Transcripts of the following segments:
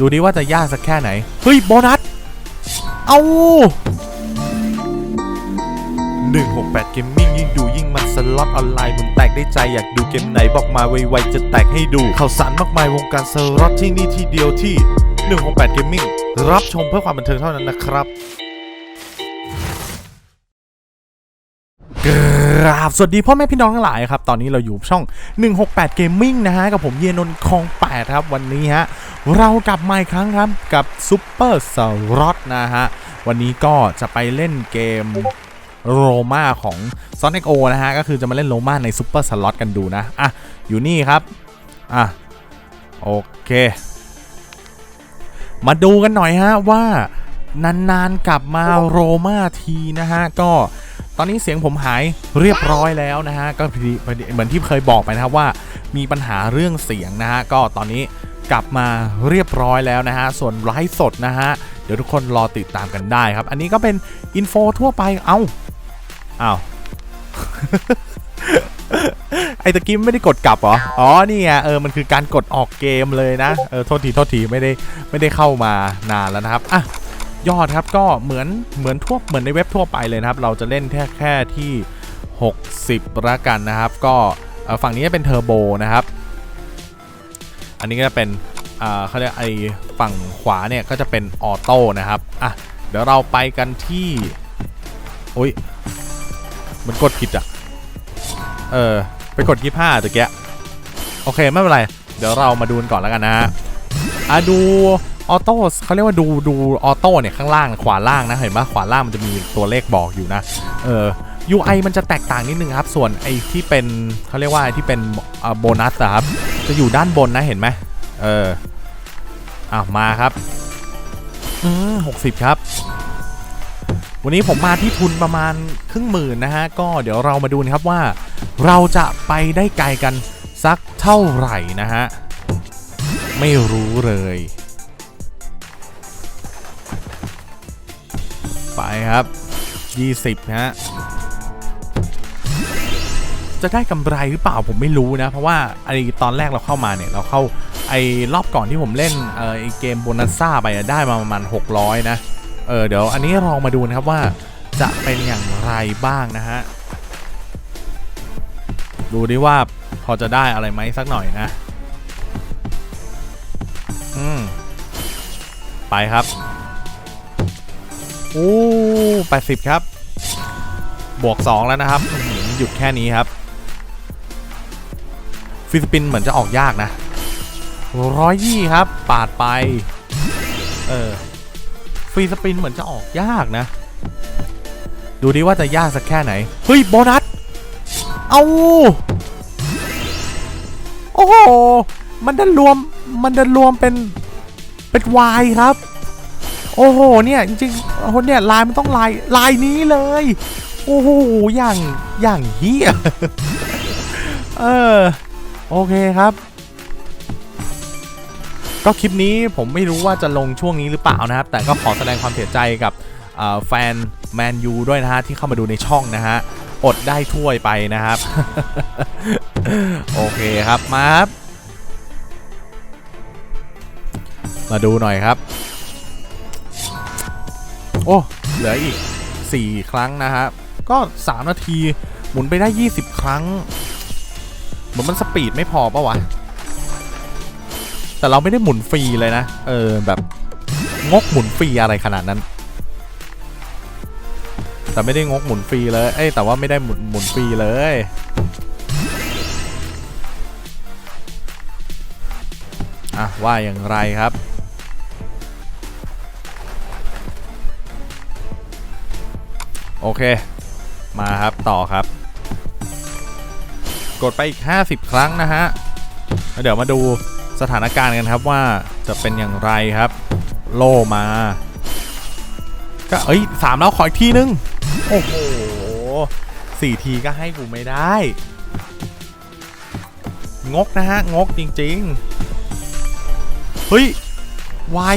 ดูดิว่าจะยากสักแค่ไหน เฮ้ย โบนัส เอา168 Gaming ยิ่งดูยิ่งมันสล็อตออนไลน์หมุนแตกได้ใจอยากดูเกมไหนบอกมาไวๆจะแตกให้ดูข่าวสารมากมายวงการสล็อตที่นี่ที่เดียวที่ 168 Gaming รับชมเพื่อความบันเทิงเท่านั้นนะครับ กราบสวัสดีพ่อแม่พี่น้องทั้งหลายครับ ตอนนี้เราอยู่ช่อง 168 Gaming นะฮะ กับผมเยนนท์คอง 8 ครับ วันนี้ฮะ เรากลับมาอีกครั้งครับ กับ Super s l o t นะฮะ วันนี้ก็จะไปเล่นเกมโรมาของ Sonic O นะฮะ ก็คือจะมาเล่นโรมาใน Super s l o t กันดูนะ อะ อยู่นี่ครับ อะ โอเค มาดูกันหน่อยฮะว่านานๆกลับมาโรมาทีนะฮะ ก็ ตอนนี้เสียงผมหายเรียบร้อยแล้วนะฮะก็พอดีเหมือนที่เคยบอกไปนะครับว่ามีปัญหาเรื่องเสียงนะฮะก็ตอนนี้กลับมาเรียบร้อยแล้วนะฮะส่วนไลฟ์สดนะฮะเดี๋ยวทุกคนรอติดตามกันได้ครับ อันนี้ก็เป็นอินโฟทั่วไปเอ้าอ้าไอ้ตะกี้ไม่ได้กดกลับเหรอ อ๋อ นี่ไงเออ มันคือการกดออกเกมเลยนะ เออ โทษที โทษที ไม่ได้ ไม่ได้เข้ามานานแล้วนะครับ อะ ยอดครับก็เหมือนเหมือนทั่วเหมือนในเว็บทั่วไปเลยนะครับ เราจะเล่นแค่แค่ที่ 60ละกันนะครับ ก็ฝั่งนี้จะเป็นเทอร์โบนะครับ อันนี้ก็จะเป็นเขาเรียกไอ้ฝั่งขวาเนี่ยก็จะเป็นออโต้นะครับอะเดี๋ยวเราไปกันที่โอ้ยมันกดผิดอะเออไปกดยี่ห้าตะเกียโอเคไม่เป็นไร เดี๋ยวเรามาดูกันก่อนแล้วกันนะฮะอะดู ออโต้เขาเรียกว่าดูดูออโต้เนี่ยข้างล่างขวาล่างนะเห็นปะขวาล่างมันจะมีตัวเลขบอกอยู่นะ เออ UI มันจะแตกต่างนิดนึงครับ ส่วนไอ้ที่เป็นเขาเรียกว่าไอ้ที่เป็นโบนัสครับ จะอยู่ด้านบนนะเห็นไหมเอออะมาครับ อืมหกสิบครับ วันนี้ผมมาที่ทุนประมาณครึ่งหมื่นนะฮะ ก็เดี๋ยวเรามาดูนะครับว่า เราจะไปได้ไกลกันสักเท่าไหร่นะฮะ ไม่รู้เลย ไปครับ 20 ฮะ จะได้กำไรหรือเปล่าผมไม่รู้นะ เพราะว่าไอตอนแรกเราเข้ามาเนี่ย เราเข้าไอรอบก่อนที่ผมเล่นเออไอเกมโบนัสซ่าไปได้มาประมาณ 600 นะ เออเดี๋ยวอันนี้ลองมาดูนะครับว่าจะเป็นอย่างไรบ้างนะฮะ ดูดิว่าพอจะได้อะไรไหมสักหน่อยนะ อืม ไปครับ โอ้แปดสิบครับ บวก2แล้วนะครับอื้อหือหยุดแค่นี้ครับ ฟิลิปปินส์เหมือนจะออกยากนะร้อยยี่ครับ ปาดไป เออฟรีสปินเหมือนจะออกยากนะ ดูดิว่าจะยากสักแค่ไหน เฮ้ย โบนัส เอาโอ้โห มันดันรวม มันดันรวมเป็น เป็นวายครับ โอ้โหเนี่ยจริงๆโอ้โหเนี่ยลายมันต้องลายลายนี้เลย โอ้โหอย่างอย่างเฮียเออโอเคครับ ก็คลิปนี้ผมไม่รู้ว่าจะลงช่วงนี้หรือเปล่านะครับ แต่ก็ขอแสดงความเสียใจกับแฟนแมนยูด้วยนะฮะที่เข้ามาดูในช่องนะฮะอดได้ถ้วยไปนะครับ โอเคครับมาครับ มาดูหน่อยครับ โอ้เหลืออีก 4 ครั้งนะครับก็ 3 นาทีหมุนไปได้ 20 ครั้ง เหมือนมันสปีดไม่พอปะวะ แต่เราไม่ได้หมุนฟรีเลยนะ เออ แบบงกหมุนฟรีอะไรขนาดนั้น แต่ไม่ได้งกหมุนฟรีเลย เอ้แต่ว่าไม่ได้หมุนหมุนฟรีเลยอะว่าอย่างไรครับ โอเค มาครับต่อครับ กดไปอีก 50 ครั้งนะฮะแล้วเดี๋ยวมาดูสถานการณ์กันครับว่าจะเป็นอย่างไรครับ โลมา ก็เอ้ยสามแล้วขออีกทีนึง โอ้โหสี่ทีก็ให้กูไม่ได้ งกนะฮะ งกจริง ๆ เฮ้ยวาย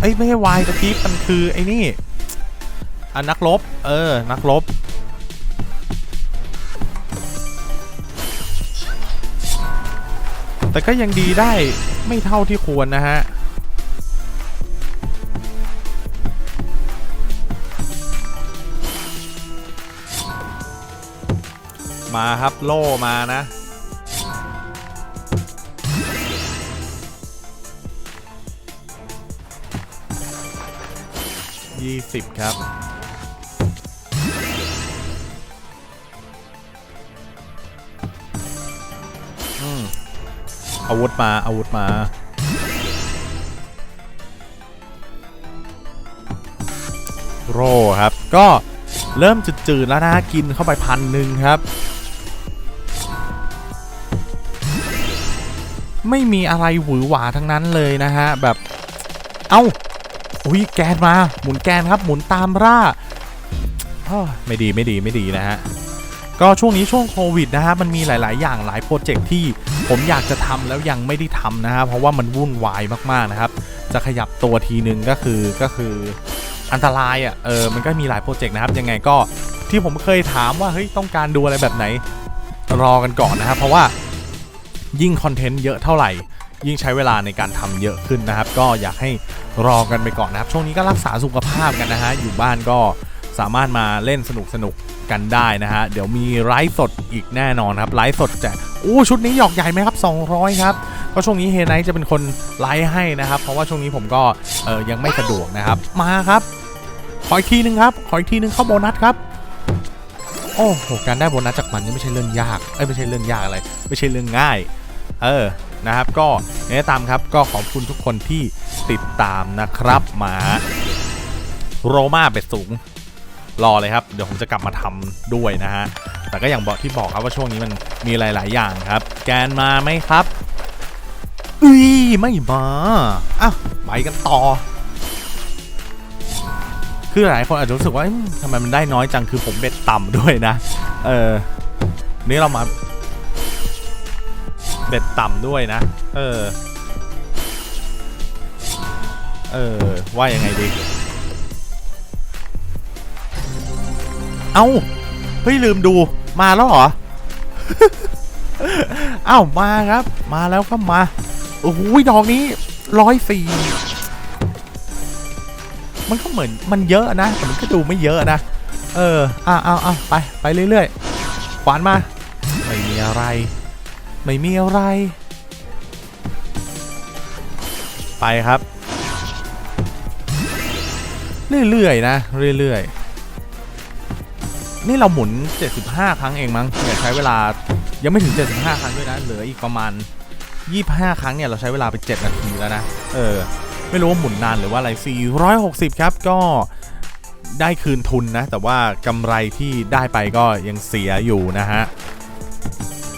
เอ้ย ไม่ใช่วายตะกี้มันคือไอ้นี่ อันนักลบ เออ นักลบ แต่ก็ยังดีได้ไม่เท่าที่ควรนะฮะ มาครับโล่มานะยี่สิบครับ อาวุธมา อาวุธมาโรครับ ก็เริ่มจืดๆแล้วนะกินเข้าไปพันหนึ่งครับ ไม่มีอะไรหวือหวาทั้งนั้นเลยนะฮะ แบบเอ้าอุ้ยแกนมา หมุนแกนครับ หมุนตามร่าไม่ดีไม่ดีไม่ดีนะฮะ ก็ช่วงนี้ช่วงโควิดนะฮะมันมีหลาย ๆ อย่างหลายโปรเจกต์ที่ผมอยากจะทำแล้วยังไม่ได้ทำนะฮะเพราะว่ามันวุ่นวายมาก ๆ นะครับ จะขยับตัวทีนึงก็คือก็คืออันตรายอะเออมันก็มีหลายโปรเจกต์นะครับ ยังไงก็ที่ผมเคยถามว่าเฮ้ยต้องการดูอะไรแบบไหนรอกันก่อนนะครับเพราะว่ายิ่งคอนเทนต์เยอะเท่าไหร่ ยิ่งใช้เวลาในการทำเยอะขึ้นนะครับ ก็อยากให้รอกันไปก่อนนะครับ ช่วงนี้ก็รักษาสุขภาพกันนะฮะอยู่บ้านก็สามารถมาเล่นสนุกสนุก กันได้นะฮะ เดี๋ยวมีไลฟ์สดอีกแน่นอนครับไลฟ์สดจะอู้ชุดนี้หยอกใหญ่ไหมครับ 200 ครับก็ช่วงนี้เฮไนท์จะเป็นคนไลฟ์ให้นะครับ เพราะว่าช่วงนี้ผมก็เออยังไม่สะดวกนะครับ มาครับ ขออีกทีนึงครับ ขออีกทีนึงเข้าโบนัสครับโอ้โหการได้โบนัสจากมันนี่ไม่ใช่เรื่องยากเอ้ยไม่ใช่เรื่องยากอะไร ไม่ใช่เรื่องง่าย เออนะครับ ก็แนะนำครับก็ขอบคุณทุกคนที่ติดตามนะครับ มาโรมาเป็ดสูง รอเลยครับ เดี๋ยวผมจะกลับมาทำด้วยนะฮะ แต่ก็อย่างบอกที่บอกครับว่าช่วงนี้มันมีหลาย ๆ อย่างครับ แกนมาไหมครับอุ้ยไม่มาอะไปกันต่อ คือหลายคนอาจจะรู้สึกว่าทำไมมันได้น้อยจังคือผมเบ็ดต่ำด้วยนะ เออ นี่เรามาเบ็ดต่ำด้วยนะ เออ เออ ว่ายังไงดี เอ้าเฮ้ยลืมดูมาแล้วเหรอ เอ้ามาครับ มาแล้วก็มา โอ้โหดอกนี้ร้อยสี่มันก็เหมือนมันเยอะนะแต่มันก็ดูไม่เยอะนะ เอออะเอาเอาไปไปเรื่อยๆขวานมา ไม่มีอะไร ไม่มีอะไร ไปครับ เรื่อยๆนะ เรื่อยๆ นี่เราหมุน 75 ครั้งเองมั้งเนี่ยใช้เวลายังไม่ถึง 75 ครั้งด้วยนะ เหลืออีกประมาณ 25 ครั้งเนี่ยเราใช้เวลาไป 7 นาทีแล้วนะ เออ ไม่รู้ว่าหมุนนานหรือว่าอะไร 460 ครับ ก็ได้คืนทุนนะ แต่ว่ากำไรที่ได้ไปก็ยังเสียอยู่นะฮะ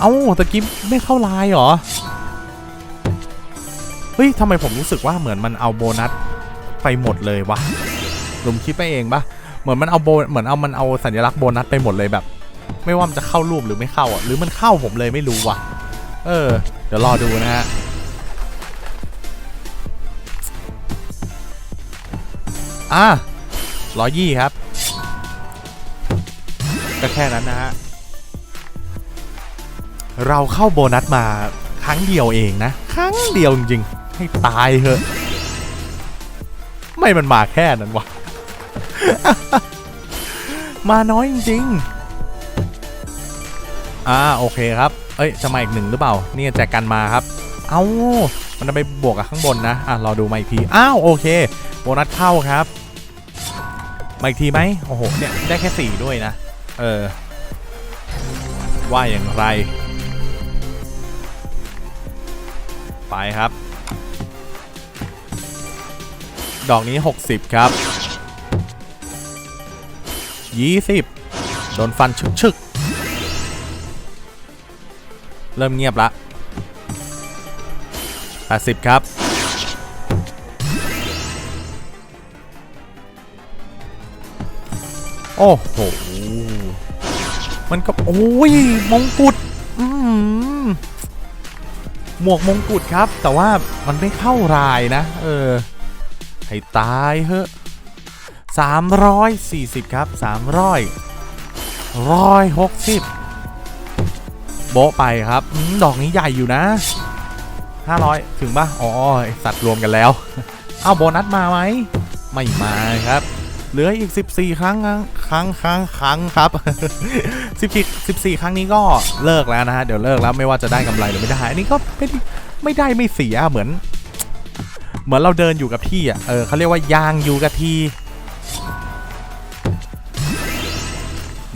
เอ้าตะกี้ไม่เข้าไลน์เหรอ เฮ้ยทำไมผมรู้สึกว่าเหมือนมันเอาโบนัสไปหมดเลยวะลุมคิดไปเองปะ เหมือนมันเอาโบเหมือนเอามันเอาสัญลักษณ์โบนัสไปหมดเลยแบบ ไม่ว่ามันจะเข้ารูปหรือไม่เข้าอะหรือมันเข้าผมเลยไม่รู้ว่ะ เออ เดี๋ยวรอดูนะฮะอะร้อยยี่ครับก็แค่นั้นนะฮะเราเข้าโบนัสมาครั้งเดียวเองนะ ครั้งเดียวจริงๆให้ตายเถอะ ไม่มันมาแค่นั้นวะ มาน้อยจริงๆอ่าโอเคครับ เอ้ยจะมาอีกหนึ่งหรือเปล่า นี่แจกกันมาครับ เอ้ามันจะไปบวกกับข้างบนนะ อะรอดูมาอีกที อ้าวโอเค โบนัสเข้าครับ มาอีกทีไหมโอ้โห เนี่ยได้แค่สี่ด้วยนะ เออ ว่าอย่างไร ไปครับ ดอกนี้ 60 ครับ 20 โดนฟันชึกชึกเริ่มเงียบละ 80 ครับ โอ้โห มันก็ โอ้ย มงกุฎหมวกมงกุฎครับ แต่ว่ามันไม่เข้ารายนะ เออ ให้ตายเถอะ 340 ครับ 300 160 โบะไปครับอมดอกนี้ใหญ่อยู่นะ 500 ถึงปะอ๋อ สัตว์รวมกันแล้ว เอาโบนัสมาไหม ไม่มาครับ เหลืออีก 14 ครั้งคครั้งครั้งครั้งครับ14 14 ครั้งนี้ก็เลิกแล้วนะฮะ เดี๋ยวเลิกแล้วไม่ว่าจะได้กำไรหรือไม่ได้ อันนี้ก็ไม่ได้ไม่ได้ไม่เสียเหมือน เหมือนเราเดินอยู่กับที่อะ เออเขาเรียกว่ายางอยู่กับที่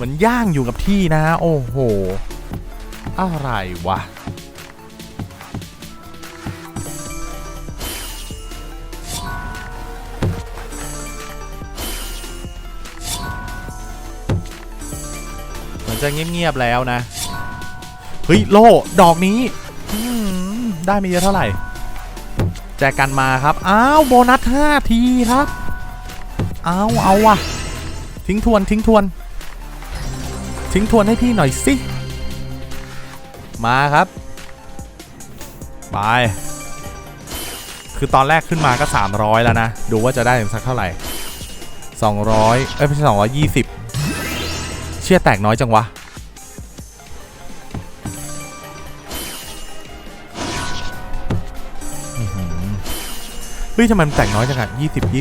มือนย่างอยู่กับที่นะฮะโอ้โห อะไรวะเหมือนจะเงียบๆแล้วนะ เฮ้ย โลดอกนี้ ได้ไม่เยอะเท่าไหร่ แจกกันมาครับ อ้าว โบนัส 5 ทีครับ เอาเอาว่ะ ทิ้งทวนทิ้งทวน ทิ้งทวนให้พี่หน่อยสิ มาครับ ไป คือตอนแรกขึ้นมาก็ 300 แล้วนะ ดูว่าจะได้ถึงสักเท่าไหร่ 200 เอ้ยไม่ใช่220 เชี่ยแตกน้อยจังวะ เฮ้ยทำไมมันแตกน้อยจังอะ20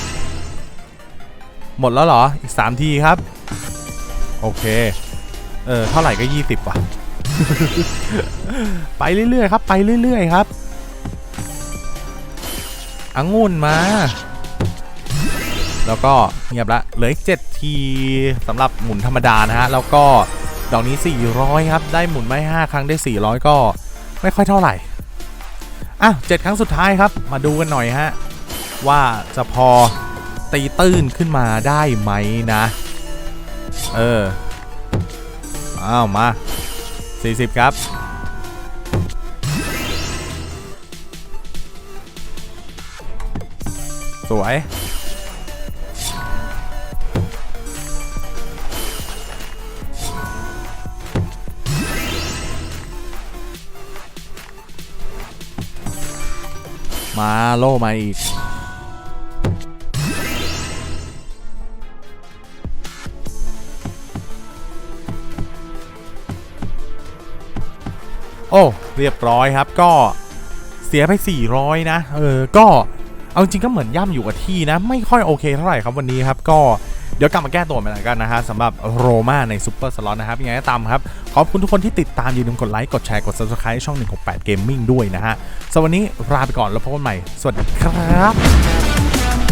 20 หมดแล้วเหรอ อีก 3 ทีครับ โอเค เออ เท่าไหร่ก็ 20ว่ะ ไปเรื่อยๆครับ ไปเรื่อยๆครับองุ่นมา แล้วก็เงียบละเหลืออีก7ทีสำหรับหมุนธรรมดานะฮะ แล้วก็ดอกนี้ 400 ครับ ได้หมุนไม่5ครั้งได้ 400 ก็ไม่ค่อยเท่าไหร่อะ7ครั้งสุดท้ายครับ มาดูกันหน่อยฮะ ว่าจะพอตีตื้นขึ้นมาได้ไหมนะ เออ อ้าว มา 40 ครับ สวย มาโล่มาอีก โอ้เรียบร้อยครับก็เสียไป 400 นะ เออ ก็เอาจริงก็เหมือนย่ำอยู่กับที่นะ ไม่ค่อยโอเคเท่าไหร่ครับวันนี้ครับ ก็เดี๋ยวกลับมาแก้ตัวใหม่แล้วกันนะฮะสำหรับโรม่าในซูเปอร์สล็อตนะครับยังไงก็ตามครับ ขอบคุณทุกคนที่ติดตามอย่าลืมกดไลค์ กดแชร์ กด subscribe ช่อง 168 Gaming ด้วยนะฮะสำหรับวันนี้ลาไปก่อนแล้วพบกันใหม่ สวัสดีครับ